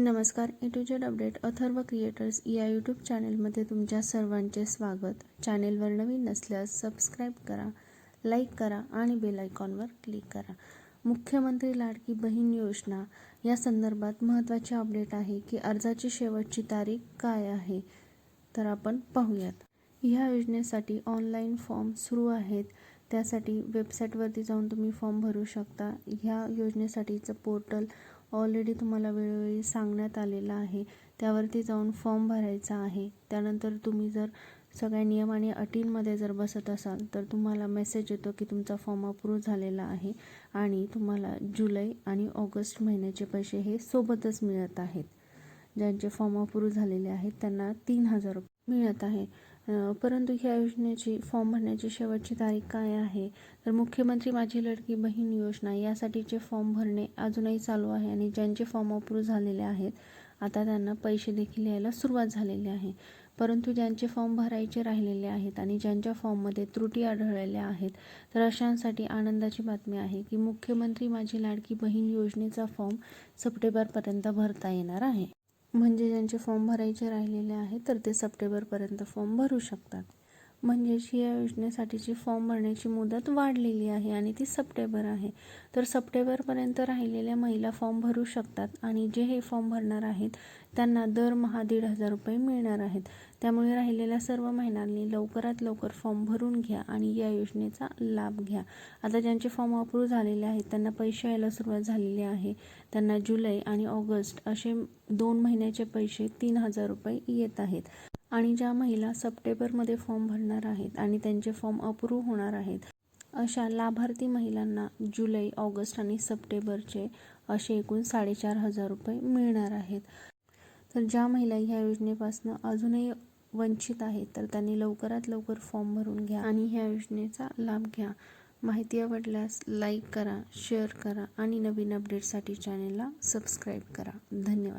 नमस्कार A to Z update Atharva creators या YouTube चॅनलमध्ये तुमच्या सर्वांचे स्वागत. चॅनेलवर नवीन नसल्यास सबस्क्राईब करा लाईक करा आणि बेल आयकॉनवर क्लिक करा. मुख्यमंत्री लाडकी बहीण योजना. या संदर्भात महत्त्वाचे अपडेट आहे की अर्जाची शेवटची तारीख काय आहे तर आपण पाहूयात. ह्या योजनेसाठी ऑनलाईन फॉर्म सुरू आहेत. त्यासाठी वेबसाईटवरती जाऊन तुम्ही फॉर्म भरू शकता. ह्या योजनेसाठीचं पोर्टल ऑलरेडी तुम्हाला वेळोवेळी सांगण्यात आलेलं आहे. त्यावरती जाऊन फॉर्म भरायचा आहे. त्यानंतर तुम्ही जर सगळ्या नियम आणि अटींमध्ये जर बसत असाल तर तुम्हाला मेसेज येतो की तुमचा फॉर्म अप्रूव्ह झालेला आहे आणि तुम्हाला जुलै आणि ऑगस्ट महिन्याचे पैसे हे सोबतच मिळत आहेत. ज्यांचे फॉर्म अप्रूव्ह झालेले आहेत त्यांना तीन हजार रुपये मिळत आहे. परंतु ह्या योजनेची फॉर्म भरण्याची शेवटची तारीख काय आहे? तर मुख्यमंत्री माझी लडकी बहीण योजना यासाठीचे फॉर्म भरणे अजूनही चालू आहे आणि ज्यांचे फॉर्म अप्रूव्ह झालेले आहेत आता त्यांना पैसे देखील यायला सुरुवात झालेली आहे. परंतु ज्यांचे फॉर्म भरायचे राहिलेले आहेत आणि ज्यांच्या फॉर्ममध्ये त्रुटी आढळलेल्या आहेत तर अशांसाठी आनंदाची बातमी आहे की मुख्यमंत्री माझी लाडकी बहीण योजनेचा फॉर्म सप्टेंबरपर्यंत भरता येणार आहे. म्हणजे ज्यांचे फॉर्म भरायचे राहिलेले आहेत तर ते सप्टेंबरपर्यंत फॉर्म भरू शकतात. म्हणजेच या योजनेसाठीची फॉर्म भरण्याची मुदत वाढलेली आहे आणि ती सप्टेंबर आहे. तर सप्टेंबरपर्यंत राहिलेल्या महिला फॉर्म भरू शकतात आणि जे हे फॉर्म भरणार आहेत त्यांना दरमहा दीड हजार रुपये मिळणार आहेत. त्यामुळे राहिलेल्या सर्व महिलांनी लवकरात लवकर फॉर्म भरून घ्या आणि या योजनेचा लाभ घ्या. आता ज्यांचे फॉर्म अप्रूव्ह झालेले आहेत त्यांना पैसे यायला सुरुवात झालेली आहे. त्यांना जुलै आणि ऑगस्ट असे दोन महिन्याचे पैसे तीन हजार रुपये येत आहेत. आणि ज्या महिला सप्टेंबरमध्ये फॉर्म भरणार आहेत आणि त्यांचे फॉर्म अप्रूव्ह होणार आहेत अशा लाभार्थी महिलांना जुलै ऑगस्ट आणि सप्टेंबरचे असे एकूण साडेचार हजार रुपये मिळणार आहेत. तर ज्या महिला ह्या योजनेपासून अजूनही वंचित आहेत तर त्यांनी लवकरात लवकर फॉर्म भरून घ्या आणि ह्या योजनेचा लाभ घ्या. माहिती आवडल्यास लाईक करा शेअर करा आणि नवीन अपडेटसाठी चॅनेलला सबस्क्राईब करा. धन्यवाद.